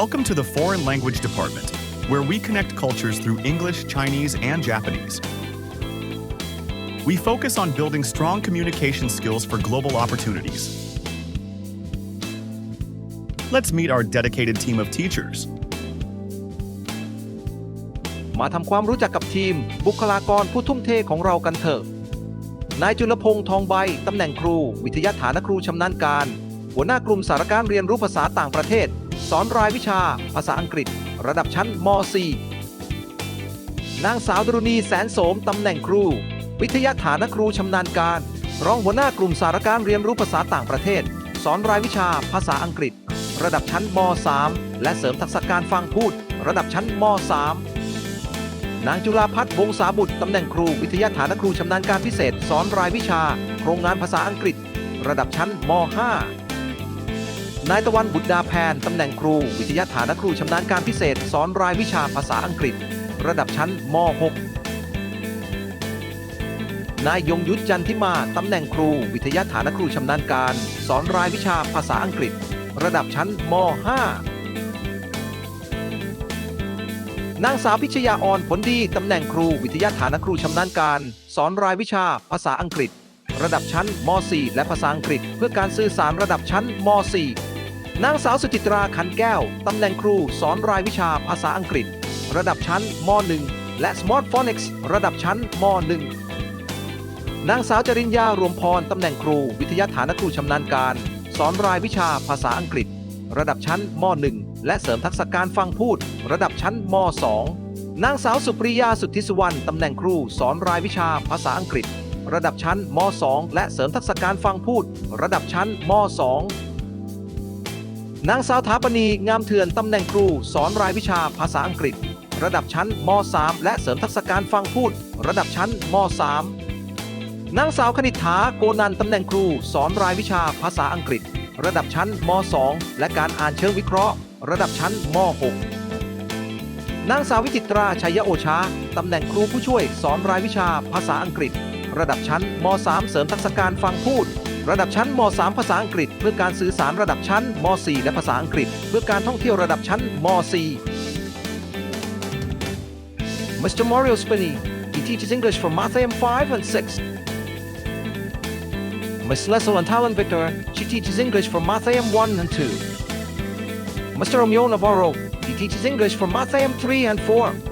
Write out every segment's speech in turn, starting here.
Welcome to the Foreign Language Department, where we connect cultures through English, Chinese, and Japanese. We focus on building strong communication skills for global opportunities. Let's meet our dedicated team of teachers. มาทำความรู้จักกับทีม บุคลากรผู้ทุ่มเทของเรากันเถอะ นายจุลพงษ์ทองใบ ตำแหน่งครู วิทยาฐานครูชำนาญการ หัวหน้ากลุ่มสารการเรียนรู้ภาษาต่างประเทศ สอนรายวิชา ภาษาอังกฤษ ระดับชั้นม .4 นางสาวดรุณีแสนโสมตำแหน่งครู วิทยาฐานครูชำนาญการ รองหัวหน้ากลุ่มสารการเรียนรู้ภาษาต่างประเทศ สอนรายวิชา ภาษาอังกฤษ ระดับชั้นม .3 และเสริมทักษะการฟังพูด ระดับชั้นม .3 นางจุฬาพัฒน์วงศาบุตรตำแหน่งครู วิทยาฐานครูชำนาญการพิเศษ สอนรายวิชา โครงงานภาษาอังกฤษ ระดับชั้นม .5 นายตะวันบุตรดาแพนตำแหน่งครู วิทยาฐานครูชำนาญการพิเศษ สอนรายวิชาภาษาอังกฤษ ระดับชั้นม .6 นายยงยุทธจันทิมาตำแหน่งครู วิทยาฐานครูชำนาญการ สอนรายวิชาภาษาอังกฤษ ระดับชั้นม .5 นางสาวพิชยาออนผลดีตำแหน่งครู วิทยาฐานครูชำนาญการ สอนรายวิชาภาษาอังกฤษระดับชั้นม .4 และภาษาอังกฤษ เพื่อการสื่อสารระดับชั้นม .4 นางสาวสุจิตราขันแก้ว ตำแหน่งครูสอนรายวิชาภาษาอังกฤษ ระดับชั้นม .1 และ Smart Phonics ระดับชั้นม .1 นางสาวจริญญารวมพร ตำแหน่งครูวิทยาฐานครูชำนาญการ สอนรายวิชาภาษาอังกฤษ ระดับชั้นม .1 และเสริมทักษะการฟังพูด ระดับชั้นม .2 นางสาวสุปริยาสุทธิสุวรรณตำแหน่งครูสอนรายวิชาภาษาอังกฤษ ระดับชั้นม .2 และเสริมทักษะการฟังพูด ระดับชั้นม .2 นางสาวถาปณีงามเถื่อนตำแหน่งครู สอนรายวิชาภาษาอังกฤษ ระดับชั้นม .3 และเสริมทักษะการฟังพูด ระดับชั้นม .3 นางสาวคณิษฐาโกนันตำแหน่งครู สอนรายวิชาภาษาอังกฤษ ระดับชั้นม .2 และการอ่านเชิงวิเคราะห์ ระดับชั้นม .6 นางสาววิจิตราชัยโอชาตำแหน่งครูผู้ช่วย สอนรายวิชาภาษาอังกฤษ ระดับชั้นม .3 เสริมทักษะการฟังพูด ระดับชั้นม .3 ภาษาอังกฤษ เพื่อการสื่อสารระดับชั้นม .4 และภาษาอังกฤษ เพื่อการท่องเที่ยวระดับชั้นม .4 Mr. Mario Spinney he teaches English for Math AM 5 and 6 Miss Leslie and Talon Victor she teaches English for Math AM 1 and 2 Mr. Romeo Navarro he teaches English for Math AM 3 and 4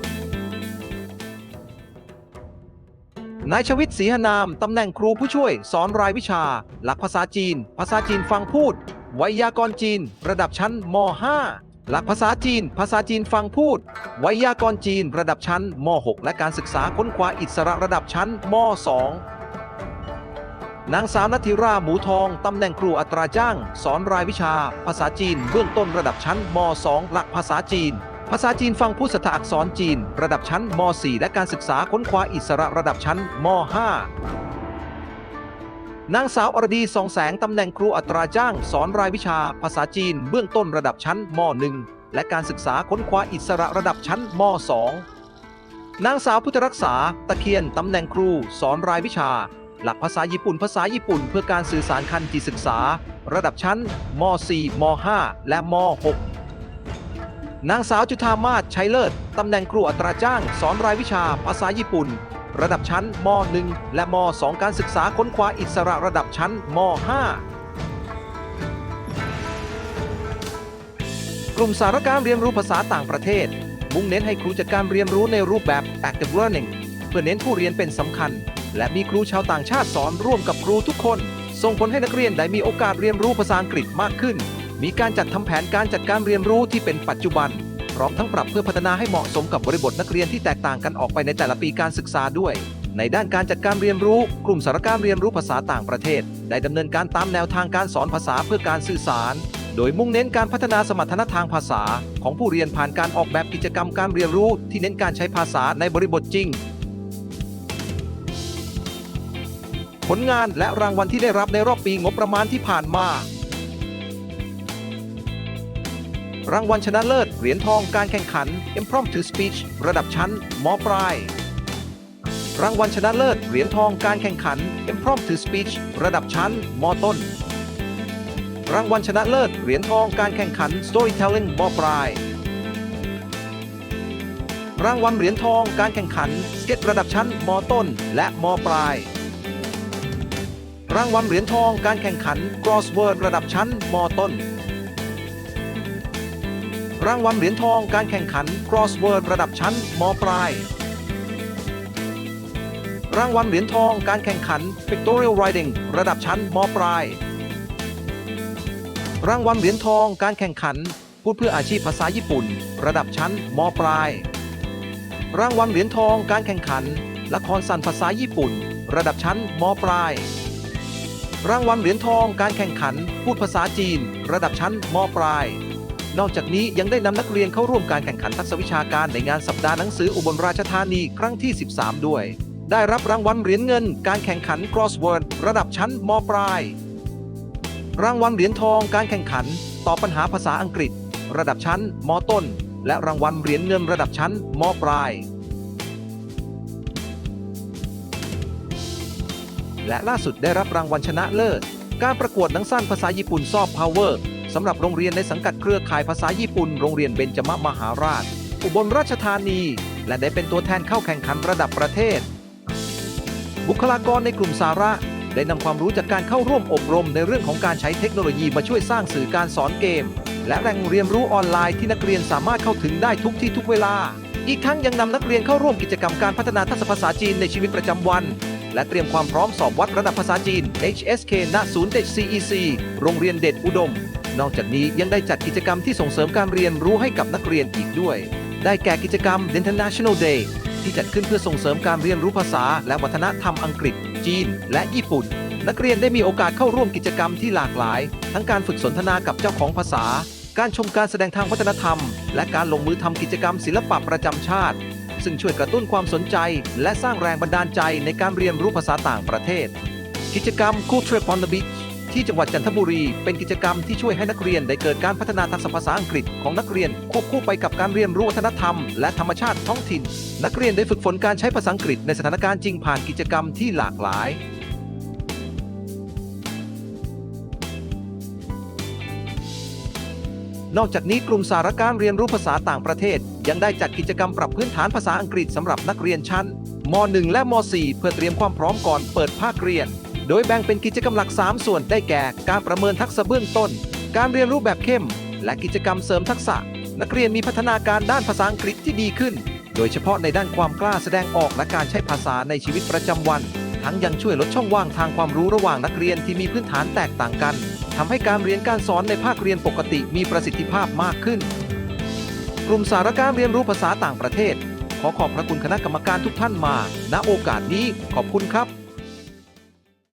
นายชวิตศรีหนาม ตำแหน่งครูผู้ช่วย สอนรายวิชา หลักภาษาจีน ภาษาจีนฟังพูด ไวยากรณ์จีน ระดับชั้นม .5 หลักภาษาจีน ภาษาจีนฟังพูด ไวยากรณ์จีน ระดับชั้นม .6 และการศึกษาค้นคว้าอิสระระดับชั้นม .2 นางสาวนัทิราหมูทอง ตำแหน่งครูอัตราจ้าง สอนรายวิชา ภาษาจีน เบื้องต้นระดับชั้นม .2 หลักภาษาจีน ภาษาจีนฟังผู้สถาอักษรจีน ระดับชั้นม .4 และการศึกษาค้นคว้าอิสระระดับชั้นม .5 นางสาวอรดีสองแสงตำแหน่งครูอัตราจ้าง สอนรายวิชา ภาษาจีน เบื้องต้นระดับชั้นม .1 และการศึกษาค้นคว้าอิสระระดับชั้นม .2 นางสาวพุทธรักษา ตะเคียนตำแหน่งครู สอนรายวิชา หลักภาษาญี่ปุ่น ภาษาญี่ปุ่น เพื่อการสื่อสารคันจิศึกษา ระดับชั้นม .4 ม .5 และม .6 นางสาวจุธามาศชัยเลิศ ตำแหน่งครูอัตราจ้าง สอนรายวิชาภาษาญี่ปุ่น ระดับชั้นม .1 และม .2 การศึกษาค้นคว้าอิสระระดับชั้นม .5 กลุ่มสารการเรียนรู้ภาษาต่างประเทศ มุ่งเน้นให้ครูจัดการเรียนรู้ในรูปแบบ active learning เพื่อเน้นผู้เรียนเป็นสำคัญ และมีครูชาวต่างชาติสอนร่วมกับครูทุกคน ส่งผลให้นักเรียนได้มีโอกาสเรียนรู้ภาษาอังกฤษมากขึ้น มีการจัดทำแผนการจัดการเรียนรู้ที่เป็นปัจจุบัน พร้อมทั้งปรับเพื่อพัฒนาให้เหมาะสมกับบริบทนักเรียนที่แตกต่างกันออกไปในแต่ละปีการศึกษาด้วย ในด้านการจัดการเรียนรู้ กลุ่มสารการเรียนรู้ภาษาต่างประเทศ ได้ดำเนินการตามแนวทางการสอนภาษาเพื่อการสื่อสาร โดยมุ่งเน้นการพัฒนาสมรรถนะทางภาษา ของผู้เรียนผ่านการออกแบบกิจกรรมการเรียนรู้ ที่เน้นการใช้ภาษาในบริบทจริง ผลงานและรางวัลที่ได้รับในรอบปีงบประมาณที่ผ่านมา รางวัลชนะเลิศเหรียญทองการแข่งขัน Impromptu Speech ระดับชั้นมปลาย รางวัลชนะเลิศเหรียญทองการแข่งขัน Impromptu Speech ระดับชั้นมต้น รางวัลชนะเลิศเหรียญทองการแข่งขัน Storytelling มปลาย รางวัลเหรียญทองการแข่งขันสเก็ตระดับชั้นมต้น และมปลายรางวัลเหรียญทองการแข่งขัน Crossword ระดับชั้นมต้น รางวัลเหรียญทองการแข่งขัน Crossword ระดับชั้นมปลาย รางวัลเหรียญทองการแข่งขัน Pictorial Writing ระดับชั้นมปลาย รางวัลเหรียญทองการแข่งขัน พูดเพื่ออาชีพภาษาญี่ปุ่น ระดับชั้นมปลาย รางวัลเหรียญทองการแข่งขัน ละครสั้นภาษาญี่ปุ่น ระดับชั้นมปลายรางวัลเหรียญทองการแข่งขัน พูดภาษาจีน ระดับชั้นมปลาย นอกจากนี้ยังได้นำนักเรียนเข้าร่วมการแข่งขันทักษะวิชาการในงานสัปดาห์หนังสืออุบลราชธานีครั้งที่ 13 ด้วย ได้รับรางวัลเหรียญเงิน การแข่งขัน Crossword ระดับชั้นมปลาย รางวัลเหรียญทองการแข่งขันตอบปัญหาภาษาอังกฤษ ระดับชั้นมต้น และรางวัลเหรียญเงินระดับชั้นมปลายและล่าสุดได้รับรางวัลชนะเลิศ การประกวดหนังสั้นภาษาญี่ปุ่นซอฟต์พาวเวอร์ สำหรับโรงเรียนในสังกัดเครือข่ายภาษาญี่ปุ่น โรงเรียนเบญจมมหาราช อุบลราชธานี และได้เป็นตัวแทนเข้าแข่งขันระดับประเทศ บุคลากรในกลุ่มสาระ ได้นำความรู้จากการเข้าร่วมอบรมในเรื่องของการใช้เทคโนโลยีมาช่วยสร้างสื่อการสอนเกม และแหล่งเรียนรู้ออนไลน์ที่นักเรียนสามารถเข้าถึงได้ทุกที่ทุกเวลา อีกทั้งยังนำนักเรียนเข้าร่วมกิจกรรมการพัฒนาทักษะภาษาจีนในชีวิตประจำวันและเตรียมความพร้อมสอบวัดระดับภาษาจีน HSK ณศูนย์เด็ก CEC โรงเรียนเด็ดอุดม นอกจากนี้ยังได้จัดกิจกรรมที่ส่งเสริมการเรียนรู้ให้กับนักเรียนอีกด้วย ได้แก่กิจกรรม The International Day ที่จัดขึ้นเพื่อส่งเสริมการเรียนรู้ภาษา และวัฒนธรรมอังกฤษ จีน และญี่ปุ่น นักเรียนได้มีโอกาสเข้าร่วมกิจกรรมที่หลากหลาย ทั้งการฝึกสนทนากับเจ้าของภาษา การชมการแสดงทางวัฒนธรรม และการลงมือทำกิจกรรมศิลปะประจำชาติ ซึ่งช่วยกระตุ้นความสนใจ และสร้างแรงบันดาลใจในการเรียนรู้ภาษาต่างประเทศ กิจกรรม Cool Trip on the Beach ที่จังหวัดจันทบุรี เป็นกิจกรรมที่ช่วยให้นักเรียนได้เกิดการพัฒนาทักษะภาษาอังกฤษของนักเรียน ควบคู่ไปกับการเรียนรู้วัฒนธรรมและธรรมชาติท้องถิ่น นักเรียนได้ฝึกฝนการใช้ภาษาอังกฤษในสถานการณ์จริงผ่านกิจกรรมที่หลากหลายนอกจากนี้กลุ่มสารการเรียนรู้ภาษาต่างประเทศ ยังได้จัดกิจกรรมปรับพื้นฐานภาษาอังกฤษสำหรับนักเรียนชั้นม .1 และม .4 เพื่อเตรียมความพร้อมก่อนเปิดภาคเรียน โดยแบ่งเป็นกิจกรรมหลัก 3 ส่วนได้แก่ การประเมินทักษะเบื้องต้น การเรียนรู้แบบเข้ม และกิจกรรมเสริมทักษะ นักเรียนมีพัฒนาการด้านภาษาอังกฤษที่ดีขึ้น โดยเฉพาะในด้านความกล้าแสดงออกและการใช้ภาษาในชีวิตประจำวัน ทั้งยังช่วยลดช่องว่างทางความรู้ระหว่างนักเรียนที่มีพื้นฐานแตกต่างกันทำให้การเรียนการสอนในภาคเรียนปกติมีประสิทธิภาพมากขึ้น กลุ่มสารการเรียนรู้ภาษาต่างประเทศ ขอขอบพระคุณคณะกรรมการทุกท่านมา ณโอกาสนี้ขอบคุณครับ